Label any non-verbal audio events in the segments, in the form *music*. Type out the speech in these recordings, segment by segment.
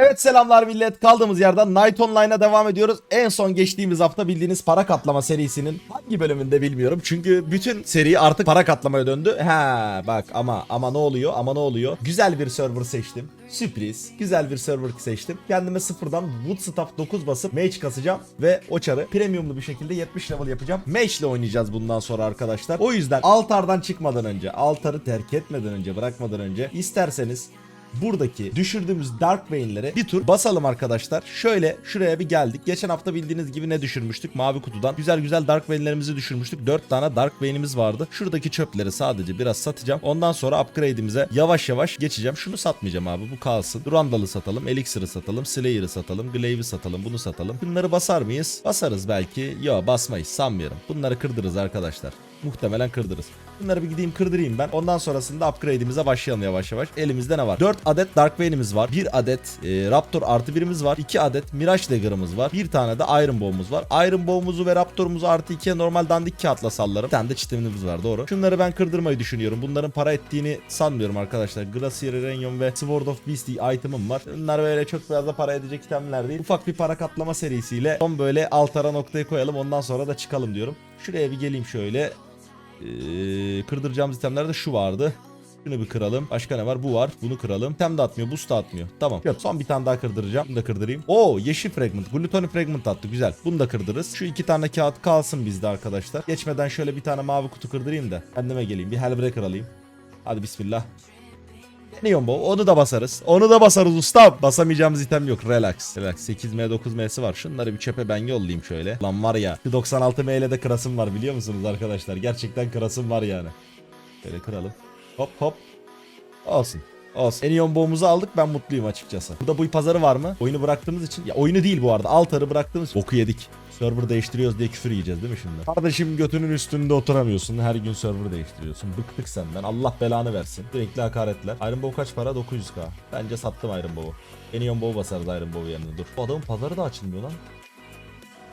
Evet selamlar millet. Kaldığımız yerden Night Online'a devam ediyoruz. En son geçtiğimiz hafta bildiğiniz para katlama serisinin hangi bölümünde bilmiyorum. Çünkü bütün seri artık para katlamaya döndü. Ha bak ama ama ne oluyor? Ama ne oluyor? Güzel bir server seçtim. Sürpriz. Güzel bir server seçtim. Kendime sıfırdan Woodstaff 9 basıp mage kasacağım ve o çarı premiumlu bir şekilde 70 level yapacağım. Mage ile oynayacağız bundan sonra arkadaşlar. O yüzden altardan çıkmadan önce, altarı terk etmeden önce, bırakmadan önce isterseniz buradaki düşürdüğümüz Dark Vein'lere bir tur basalım arkadaşlar. Şöyle şuraya bir geldik. Geçen hafta bildiğiniz gibi ne düşürmüştük? Mavi kutudan. Güzel güzel Dark Vein'lerimizi düşürmüştük. 4 tane Dark Vein'imiz vardı. Şuradaki çöpleri sadece biraz satacağım. Ondan sonra upgrade'imize yavaş yavaş geçeceğim. Şunu satmayacağım abi bu kalsın. Durandal'ı satalım. Elixir'ı satalım. Slayer'ı satalım. Glaive'i satalım. Bunu satalım. Bunları basar mıyız? Basarız belki. Yo basmayız sanmıyorum. Bunları kırdırırız arkadaşlar. Muhtemelen kırdırırız. Bunları bir gideyim kırdırayım ben. Ondan sonrasında upgrade'imize başlayalım yavaş yavaş. Elimizde ne var? 4 adet Dark Vein'imiz var. 1 adet e, Raptor artı birimiz var. 2 adet Mirage Dagger'ımız var. Bir tane de Iron Bow'umuz var. Iron Bow'umuzu ve Raptor'umuzu artı 2'ye normal dandik kağıtla sallarım. Bir tane de çitimimiz var doğru. Şunları ben kırdırmayı düşünüyorum. Bunların para ettiğini sanmıyorum arkadaşlar. Glacier Uranium ve Sword of Beast item'ım var. Bunlar böyle çok fazla para edecek itemler değil. Ufak bir para katlama serisiyle son böyle altara noktayı koyalım. Ondan sonra da çıkalım diyorum. Şuraya bir geleyim şöyle. Ee, kırdıracağımız itemlerde şu vardı. Şunu bir kıralım. Başka ne var? Bu var. Bunu kıralım. Tem de atmıyor. Boost da atmıyor. Tamam. Yok, son bir tane daha kırdıracağım. Bunu da kırdırayım. Oo yeşil fragment. Glutoni fragment attı. Güzel. Bunu da kırdırırız. Şu iki tane kağıt kalsın bizde arkadaşlar. Geçmeden şöyle bir tane mavi kutu kırdırayım da. Kendime geleyim. Bir Hellbreaker alayım. Hadi bismillah. Neon Bow. Onu da basarız. Onu da basarız ustam. Basamayacağımız item yok. Relax. Relax. 8M 9M'si var. Şunları bir çöpe ben yollayayım şöyle. Lan var ya. Şu 96M ile de kırasım var biliyor musunuz arkadaşlar? Gerçekten kırasım var yani. Şöyle kıralım. Hop hop. Olsun. Olsun. Enion boğumuzu aldık ben mutluyum açıkçası. Burada bu pazarı var mı? Oyunu bıraktığımız için. Ya oyunu değil bu arada. Altarı bıraktığımız için. Boku yedik. Server değiştiriyoruz diye küfür yiyeceğiz değil mi şimdi? Kardeşim götünün üstünde oturamıyorsun. Her gün server değiştiriyorsun. Bıktık senden. Allah belanı versin. Sürekli hakaretler. Iron Bow kaç para? 900k. Bence sattım Iron Bow'u. Enion Bow basarız Iron Bow yanına. Dur. Bu adamın pazarı da açılmıyor lan.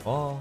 Aa.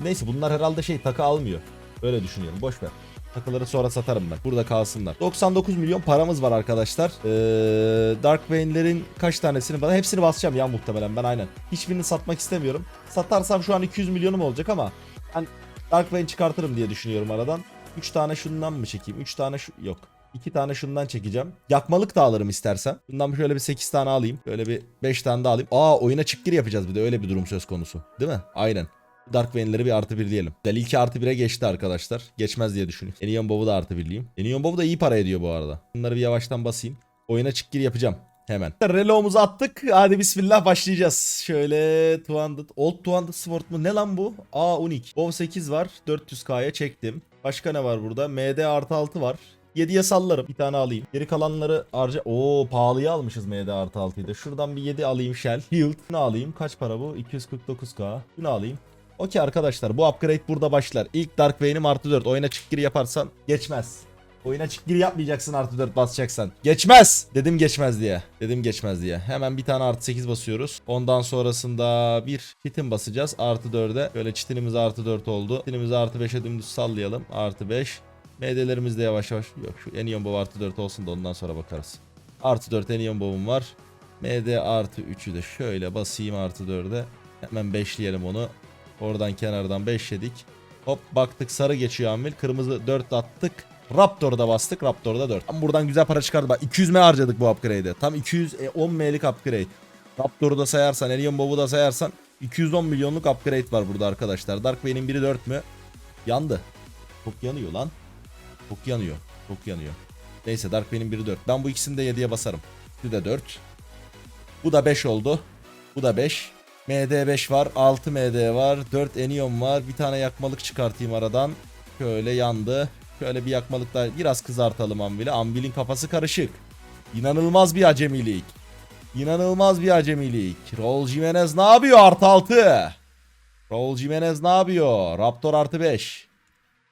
Neyse bunlar herhalde şey takı almıyor. Öyle düşünüyorum. Boş ver. Takıları sonra satarım ben. Burada kalsınlar. 99 milyon paramız var arkadaşlar. Ee, Dark Vein'lerin kaç tanesini bana hepsini basacağım ya muhtemelen ben aynen. Hiçbirini satmak istemiyorum. Satarsam şu an 200 milyonum olacak ama ben Dark Vein çıkartırım diye düşünüyorum aradan. 3 tane şundan mı çekeyim? 3 tane şu yok. 2 tane şundan çekeceğim. Yakmalık da alırım istersen. Bundan şöyle bir 8 tane alayım. Böyle bir 5 tane daha alayım. Aa oyuna çık yapacağız bir de öyle bir durum söz konusu. Değil mi? Aynen. Dark Vein'leri bir artı bir diyelim. Del ilki artı 1'e geçti arkadaşlar. Geçmez diye düşünüyorum. Enion Bow'u da artı birliyim. Enion Bow da iyi para ediyor bu arada. Bunları bir yavaştan basayım. Oyuna çık gir yapacağım. Hemen. Relo'muzu attık. Hadi bismillah başlayacağız. Şöyle 200. Old 200 Sword mu? Ne lan bu? Aa unik. Bow 8 var. 400k'ya çektim. Başka ne var burada? MD artı 6 var. 7'ye sallarım. Bir tane alayım. Geri kalanları harca... Oo pahalıya almışız MD artı 6'yı da. Şuradan bir 7 alayım Shell. Hilt. Bunu alayım. Kaç para bu? 249k. Bunu alayım. Okey arkadaşlar bu upgrade burada başlar. İlk Dark Vein'im artı 4. Oyuna çık gir yaparsan geçmez. Oyuna çık gir yapmayacaksın artı 4 basacaksan. Geçmez. Dedim geçmez diye. Dedim geçmez diye. Hemen bir tane artı 8 basıyoruz. Ondan sonrasında bir çitin basacağız. Artı 4'e. Böyle çitinimiz artı 4 oldu. Çitinimizi artı 5'e dümdüz sallayalım. Artı 5. MD'lerimiz de yavaş yavaş. Yok şu Enion Bow artı 4 olsun da ondan sonra bakarız. Artı 4 Enion Bow'um var. MD artı 3'ü de şöyle basayım artı 4'e. Hemen 5'leyelim onu. Oradan kenardan 5 yedik. Hop baktık sarı geçiyor Amil. Kırmızı 4 attık. Raptor'da bastık. Raptor'da 4. Tam buradan güzel para çıkardı. Bak 200M harcadık bu upgrade'e. Tam 210M'lik upgrade. Raptor'u da sayarsan, Alien Bow'u da sayarsan 210 milyonluk upgrade var burada arkadaşlar. Dark Vein'in biri 4 mü? Yandı. Çok yanıyor lan. Çok yanıyor. Çok yanıyor. Neyse Dark Vein'in biri 4. Ben bu ikisini de 7'ye basarım. Bu da 4. Bu da 5 oldu. Bu da 5. MD5 var. 6 MD var. 4 Enion var. Bir tane yakmalık çıkartayım aradan. Şöyle yandı. Şöyle bir yakmalık da biraz kızartalım Ambil'i. Ambil'in kafası karışık. İnanılmaz bir acemilik. İnanılmaz bir acemilik. Raul Jimenez ne yapıyor? Artı 6. Raul Jimenez ne yapıyor? Raptor artı 5.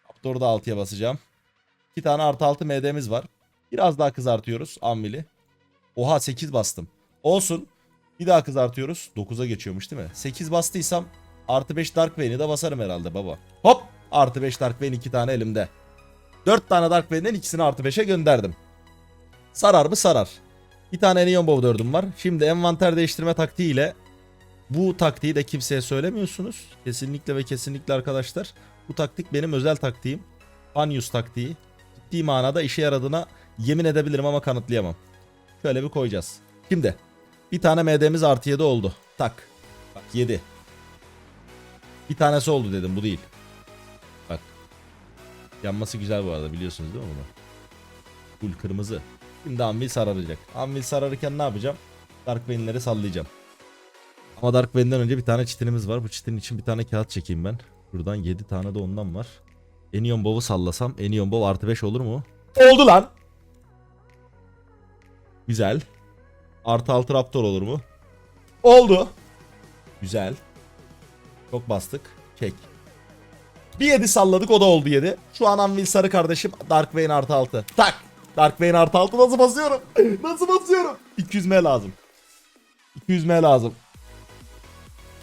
Raptor'u da 6'ya basacağım. 2 tane artı 6 MD'miz var. Biraz daha kızartıyoruz Ambil'i. Oha 8 bastım. Olsun. Bir daha kızartıyoruz. 9'a geçiyormuş değil mi? 8 bastıysam artı 5 Dark Vein'i de basarım herhalde baba. Hop! Artı 5 Dark Vein 2 tane elimde. 4 tane Dark Vein'den ikisini artı 5'e gönderdim. Sarar mı? Sarar. Bir tane Neon Bow 4'üm var. Şimdi envanter değiştirme taktiğiyle bu taktiği de kimseye söylemiyorsunuz. Kesinlikle ve kesinlikle arkadaşlar. Bu taktik benim özel taktiğim. Use taktiği. Ciddi manada işe yaradığına yemin edebilirim ama kanıtlayamam. Şöyle bir koyacağız. Şimdi bir tane MD'miz artı 7 oldu. Tak. Bak 7. Bir tanesi oldu dedim bu değil. Bak. Yanması güzel bu arada biliyorsunuz değil mi bunu? Full kırmızı. Şimdi Anvil sararacak. Anvil sararırken ne yapacağım? Dark Vein'leri sallayacağım. Ama Dark Vein'den önce bir tane çitinimiz var. Bu çitin için bir tane kağıt çekeyim ben. Buradan 7 tane de ondan var. Enion Bow'u sallasam Enion Bow artı 5 olur mu? Oldu lan. Güzel. Artı 6 Raptor olur mu? Oldu. Güzel. Çok bastık. Çek. Bir 7 salladık o da oldu 7. Şu an Anvil sarı kardeşim Dark Vein artı 6. Tak. Dark Vein artı 6 nasıl basıyorum? *laughs* nasıl basıyorum? 200M lazım. 200M lazım.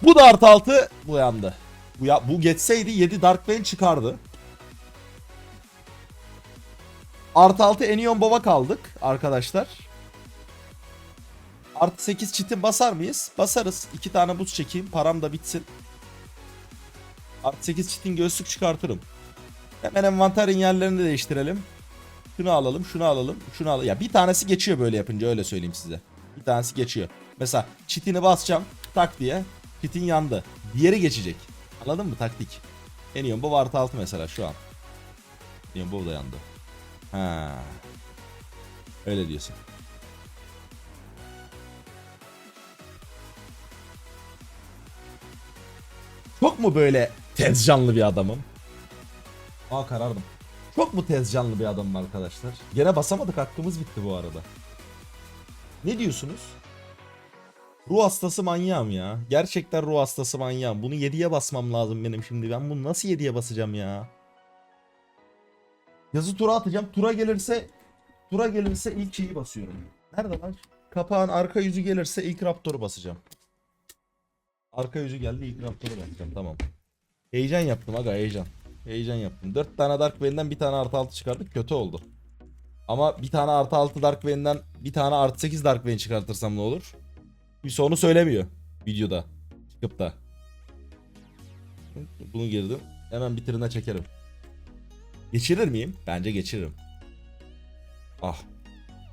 Bu da artı 6 bu yandı. Bu, ya, bu geçseydi 7 Dark Vein çıkardı. Artı 6 Enion Bow'a kaldık arkadaşlar. Artı 8 çitin basar mıyız? Basarız. 2 tane buz çekeyim. Param da bitsin. Artı 8 çitin göğüslük çıkartırım. Hemen envanterin yerlerini de değiştirelim. Şunu alalım, şunu alalım, şunu alalım. Ya bir tanesi geçiyor böyle yapınca öyle söyleyeyim size. Bir tanesi geçiyor. Mesela çitini basacağım tak diye. Çitin yandı. Diğeri geçecek. Anladın mı taktik? Enion bu artı 6 mesela şu an. Enion bu da yandı. Ha. Öyle diyorsun. Çok mu böyle tez canlı bir adamım? Aa karardım. Çok mu tez canlı bir adamım arkadaşlar? Gene basamadık hakkımız bitti bu arada. Ne diyorsunuz? Ruh hastası manyağım ya. Gerçekten ruh hastası manyağım. Bunu 7'ye basmam lazım benim şimdi. Ben bunu nasıl 7'ye basacağım ya? Yazı tura atacağım. Tura gelirse tura gelirse ilk şeyi basıyorum. Nerede lan? Kapağın arka yüzü gelirse ilk Raptor'u basacağım. Arka yüzü geldi ilk Raptor'u basacağım tamam. Heyecan yaptım aga heyecan. Heyecan yaptım. 4 tane Dark Vayne'den bir tane artı 6 çıkardık kötü oldu. Ama bir tane artı 6 Dark Vayne'den bir tane artı 8 Dark Vayne çıkartırsam ne olur? Kimse onu söylemiyor videoda. Çıkıp da. Bunu girdim. Hemen bitirine çekerim. Geçirir miyim? Bence geçiririm. Ah.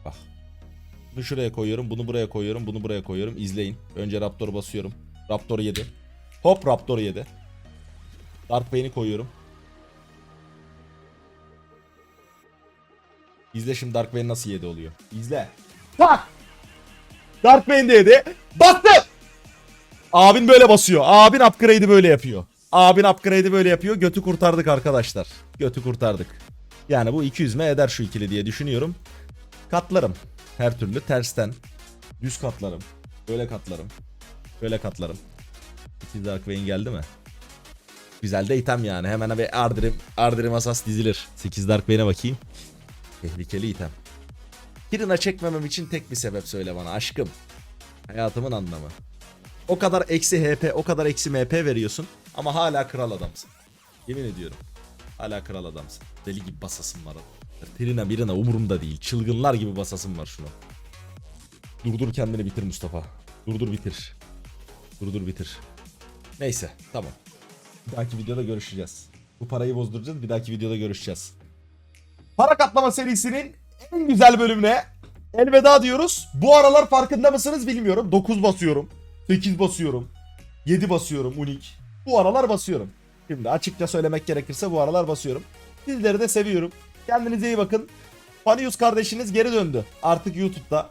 Ah. Bunu şuraya koyuyorum. Bunu buraya koyuyorum. Bunu buraya koyuyorum. İzleyin. Önce Raptor'u basıyorum. Raptor 7. Hop Raptor 7. Dark Vayne'i koyuyorum. İzle şimdi Dark Vayne nasıl 7 oluyor. İzle. Bak. Dark Vayne de 7. Bastı. Abin böyle basıyor. Abin upgrade'i böyle yapıyor. Abin upgrade'i böyle yapıyor. Götü kurtardık arkadaşlar. Götü kurtardık. Yani bu 200 m eder şu ikili diye düşünüyorum. Katlarım. Her türlü tersten. Düz katlarım. Böyle katlarım. Böyle katlarım. İki Dark Vayne geldi mi? Güzel de item yani. Hemen bir Ardrim, Ardrim Asas dizilir. 8 Dark Vayne'e bakayım. Tehlikeli item. Kirina çekmemem için tek bir sebep söyle bana aşkım. Hayatımın anlamı. O kadar eksi HP, o kadar eksi MP veriyorsun ama hala kral adamsın. Yemin ediyorum. Hala kral adamsın. Deli gibi basasın var. Trina birine umurumda değil. Çılgınlar gibi basasın var şuna. Durdur kendini bitir Mustafa. Durdur bitir. Durdur bitir. Neyse tamam. Bir dahaki videoda görüşeceğiz. Bu parayı bozduracağız. Bir dahaki videoda görüşeceğiz. Para katlama serisinin en güzel bölümüne elveda diyoruz. Bu aralar farkında mısınız bilmiyorum. 9 basıyorum. 8 basıyorum. 7 basıyorum unik. Bu aralar basıyorum. Şimdi açıkça söylemek gerekirse bu aralar basıyorum. Sizleri de seviyorum. Kendinize iyi bakın. Fanius kardeşiniz geri döndü. Artık YouTube'da.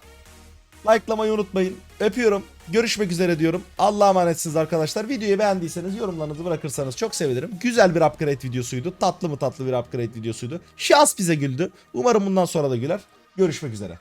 Like'lamayı unutmayın. Öpüyorum. Görüşmek üzere diyorum. Allah'a emanetsiniz arkadaşlar. Videoyu beğendiyseniz yorumlarınızı bırakırsanız çok sevinirim. Güzel bir upgrade videosuydu. Tatlı mı tatlı bir upgrade videosuydu. Şahs bize güldü. Umarım bundan sonra da güler. Görüşmek üzere.